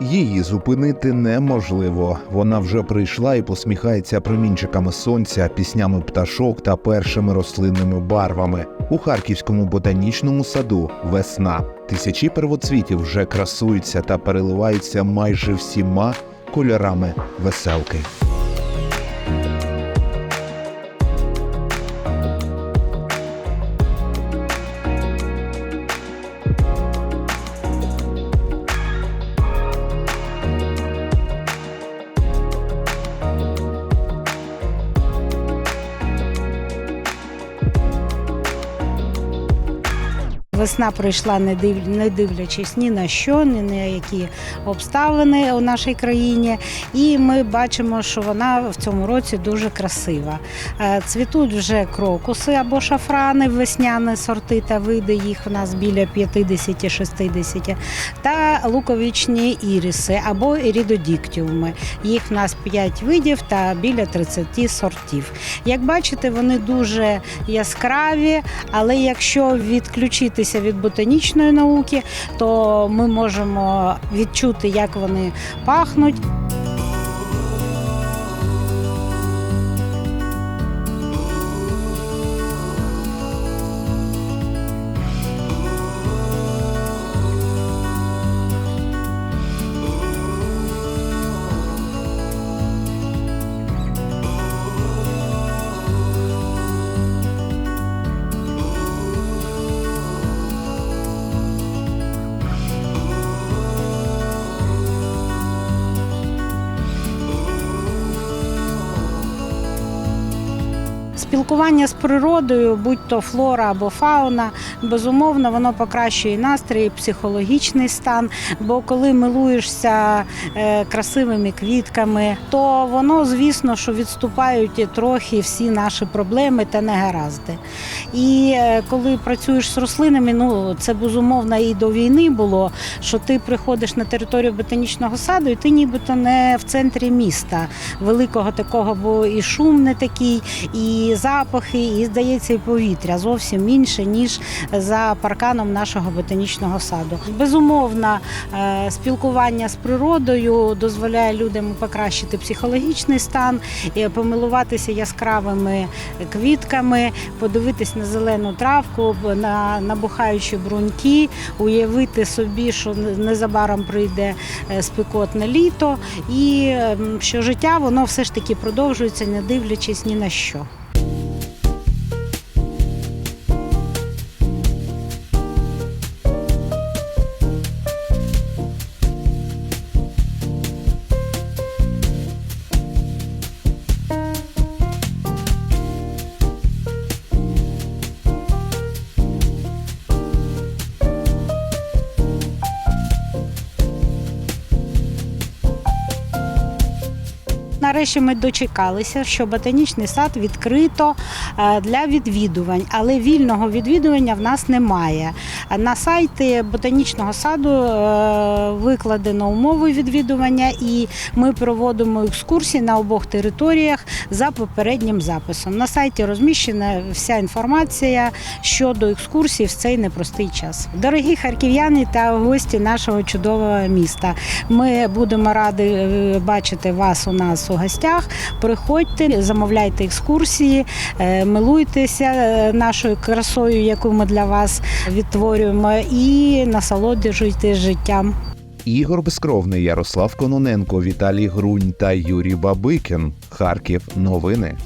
Її зупинити неможливо. Вона вже прийшла і посміхається промінчиками сонця, піснями пташок та першими рослинними барвами. У харківському ботанічному саду весна. Тисячі первоцвітів вже красуються та переливаються майже всіма кольорами веселки. Весна прийшла, не див- не дивлячись ні на що, ні на які обставини у нашій країні. І ми бачимо, що вона в цьому році дуже красива. Е, Цвітуть вже крокуси або шафрани, весняні сорти та види. Їх у нас біля 50-60, та луковичні іріси або ірідодіктіуми. Їх в нас 5 видів та біля 30 сортів. Як бачите, вони дуже яскраві, але якщо відключитися від ботанічної науки, то ми можемо відчути, як вони пахнуть. Спілкування з природою, будь то флора або фауна, безумовно, воно покращує настрій, психологічний стан. Бо коли милуєшся е, красивими квітками, то воно, звісно, що відступають трохи всі наші проблеми та негаразди. І е, коли працюєш з рослинами, ну це безумовно і до війни було, що ти приходиш на територію ботанічного саду, і ти нібито не в центрі міста великого такого, бо і шум не такий, і запахи, і здається, і повітря зовсім інше, ніж за парканом нашого ботанічного саду. Безумовно, е, спілкування з природою дозволяє людям покращити психологічний стан, помилуватися яскравими квітками, подивитись на зелену травку, на набухаючі бруньки, уявити собі, що незабаром прийде е, спекотне літо, і ем, що життя воно все ж таки продовжується, не дивлячись ні на що. Нарешті ми дочекалися, що ботанічний сад відкрито е, для відвідувань, але вільного відвідування в нас немає. На сайті ботанічного саду е, викладено умови відвідування, і ми проводимо екскурсії на обох територіях за попереднім записом. На сайті розміщена вся інформація щодо екскурсій в цей непростий час. Дорогі харків'яни та гості нашого чудового міста. Ми будемо раді е, бачити вас у нас у гостях. Приходьте, замовляйте екскурсії, е, милуйтеся нашою красою, яку ми для вас відтворюємо, і насолоджуйтесь життям. Ігор Безкровний, Ярослав Кононенко, Віталій Грунь та Юрій Бабикін. Харків. Новини.